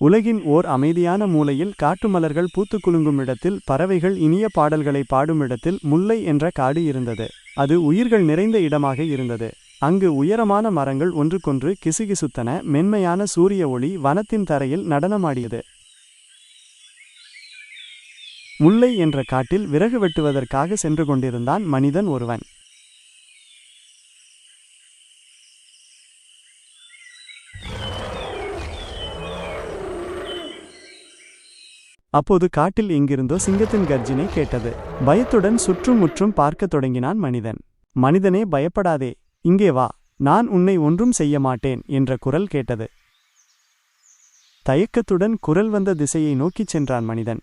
உலகின் ஓர் அமைதியான மூலையில் காட்டுமலர்கள் பூத்துக் குலுங்கும் இடத்தில் பறவைகள் இனிய பாடல்களை பாடும் இடத்தில் முல்லை என்ற காடு இருந்தது. அது உயிர்கள் நிறைந்த இடமாக இருந்தது. அங்கு உயரமான மரங்கள் ஒன்றுக்கொன்று கிசுகிசுத்தன மென்மையான சூரிய ஒளி வனத்தின் தரையில் நடனமாடியது. முல்லை என்ற காட்டில் விறகு வெட்டுவதற்காக சென்று கொண்டிருந்தான் மனிதன் ஒருவன். அப்போது காட்டில் எங்கிருந்தோ சிங்கத்தின் கர்ஜினை கேட்டது. பயத்துடன் சுற்றும் முற்றும் பார்க்கத் தொடங்கினான் மனிதன். மனிதனே பயப்படாதே. இங்கே வா. நான் உன்னை ஒன்றும் செய்ய மாட்டேன் என்ற குரல் கேட்டது. தயக்கத்துடன் குரல் வந்த திசையை நோக்கிச் சென்றான் மனிதன்.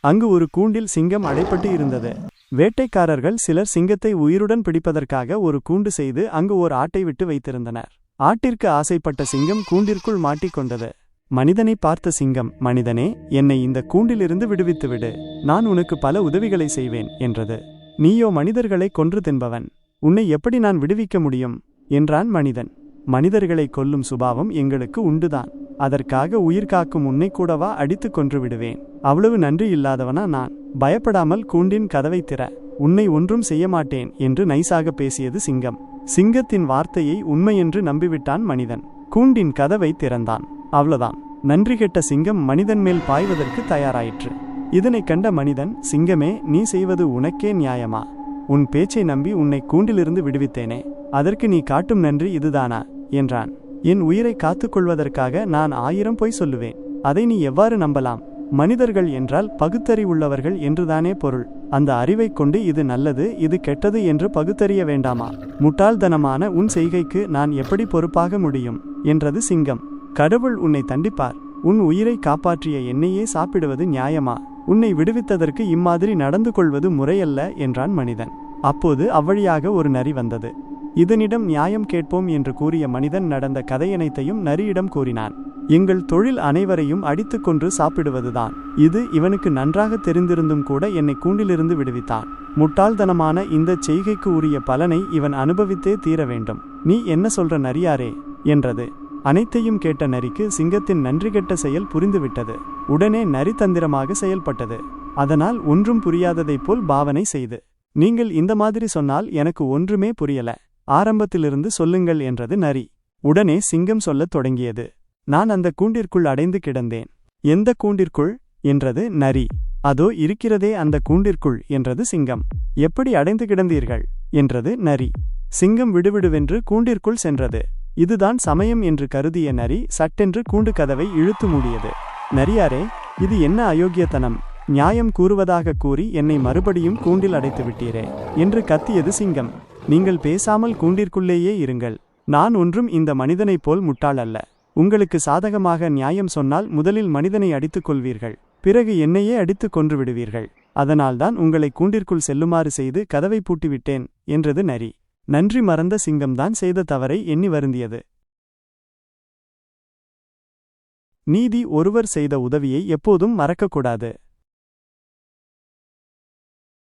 அங்கு ஒரு கூண்டில் சிங்கம் அடைப்பட்டு இருந்தது. வேட்டைக்காரர்கள் சிலர் சிங்கத்தை உயிருடன் பிடிப்பதற்காக ஒரு கூண்டு செய்து அங்கு ஓர் ஆட்டை விட்டு வைத்திருந்தனர். ஆட்டிற்கு ஆசைப்பட்ட சிங்கம் கூண்டிற்குள் மாட்டிக்கொண்டது மனிதனை பார்த்த சிங்கம் மனிதனே என்னை இந்த கூண்டிலிருந்து விடுவித்து விடு நான் உனக்கு பல உதவிகளை செய்வேன் என்றது. நீயோ மனிதர்களை கொன்று தின்பவன். உன்னை எப்படி நான் விடுவிக்க முடியும்? என்றான் மனிதன். மனிதர்களை கொல்லும் சுபாவம் எங்களுக்கு உண்டுதான். அதற்காக உயிர் காக்கும் உன்னை கூடவா அடித்துக் கொன்று விடுவேன். அவ்வளவு நன்றி இல்லாதவனா நான். பயப்படாமல் கூண்டின் கதவை திற. உன்னை ஒன்றும் செய்ய மாட்டேன் என்று நைசாக பேசியது சிங்கம். சிங்கத்தின் வார்த்தையை உண்மையென்று நம்பிவிட்டான் மனிதன். கூண்டின் கதவை திறந்தான். அவ்வளவுதான். நன்றி கெட்ட சிங்கம் மனிதன் மேல் பாய்வதற்கு தயாராயிற்று. இதனைக் கண்ட மனிதன் சிங்கமே நீ செய்வது உனக்கே நியாயமா? உன் பேச்சை நம்பி உன்னை கூண்டிலிருந்து விடுவித்தேனே. அதற்கு நீ காட்டும் நன்றி இதுதானா? என்றான். என் உயிரை காத்துக்கொள்வதற்காக நான் ஆயிரம் பொய் சொல்லுவேன். அதை நீ எவ்வாறு நம்பலாம்? மனிதர்கள் என்றால் பகுத்தறிவுள்ளவர்கள் என்றுதானே பொருள். அந்த அறிவைக் கொண்டு இது நல்லது இது கெட்டது என்று பகுத்தறிய வேண்டாமா? முட்டாள்தனமான உன் செய்கைக்கு நான் எப்படி பொறுப்பாக முடியும்? என்றது சிங்கம். கடவுள் உன்னை தண்டிப்பார். உன் உயிரை காப்பாற்றிய என்னையே சாப்பிடுவது நியாயமா? உன்னை விடுவித்ததற்கு இம்மாதிரி நடந்து கொள்வது முறையல்ல என்றான் மனிதன். அப்போது அவ்வழியாக ஒரு நரி வந்தது. இதனிடம் நியாயம் கேட்போம் என்று கூறிய மனிதன் நடந்த கதையனைத்தையும் நரியிடம் கூறினான். எங்கள் தொழில் அனைவரையும் அடித்து கொன்று சாப்பிடுவதுதான். இது இவனுக்கு நன்றாக தெரிந்திருந்தும் கூட என்னை கூண்டிலிருந்து விடுவித்தான். முட்டாள்தனமான இந்த செய்கைக்கு உரிய பலனை இவன் அனுபவித்தே தீர வேண்டும். நீ என்ன சொல்ற நரியாரே? என்றது. அனைத்தையும் கேட்ட நரிக்கு சிங்கத்தின் நன்றி கெட்ட செயல் புரிந்துவிட்டது. உடனே நரி தந்திரமாக செயல்பட்டது. அதனால் ஒன்றும் புரியாததைப் போல் பாவனை செய்து. நீங்கள் இந்த மாதிரி சொன்னால் எனக்கு ஒன்றுமே புரியல. ஆரம்பத்திலிருந்து சொல்லுங்கள் என்றது நரி. உடனே சிங்கம் சொல்லத் தொடங்கியது. நான் அந்த கூண்டிற்குள் அடைந்து கிடந்தேன். எந்த கூண்டிற்குள்? என்றது நரி. அதோ இருக்கிறதே அந்த கூண்டிற்குள் என்றது சிங்கம். எப்படி அடைந்து கிடந்தீர்கள்? என்றது நரி. சிங்கம் விடுவிடுவென்று கூண்டிற்குள் சென்றது. இதுதான் சமயம் என்று கருதிய நரி சட்டென்று கூண்டு கதவை இழுத்து மூடியது. நரியாரே இது என்ன அயோக்கியத்தனம்? நியாயம் கூறுவதாக கூறி என்னை மறுபடியும் கூண்டில் அடைத்து விட்டீரே என்று கத்தியது சிங்கம். நீங்கள் பேசாமல் கூண்டிற்குள்ளேயே இருங்கள். நான் ஒன்றும் இந்த மனிதனைப் போல் முட்டாள் அல்ல. உங்களுக்கு சாதகமாக நியாயம் சொன்னால் முதலில் மனிதனை அடித்துக் கொள்வீர்கள். பிறகு என்னையே அடித்துக் கொன்று விடுவீர்கள். அதனால்தான் உங்களை கூண்டிற்குள் செல்லுமாறு செய்து கதவை பூட்டிவிட்டேன் என்றது நரி. நன்றி மறந்த சிங்கம்தான் செய்த தவறை எண்ணி வருந்தியது. நீதி ஒருவர் செய்த உதவியை எப்போதும் மறக்கக்கூடாது.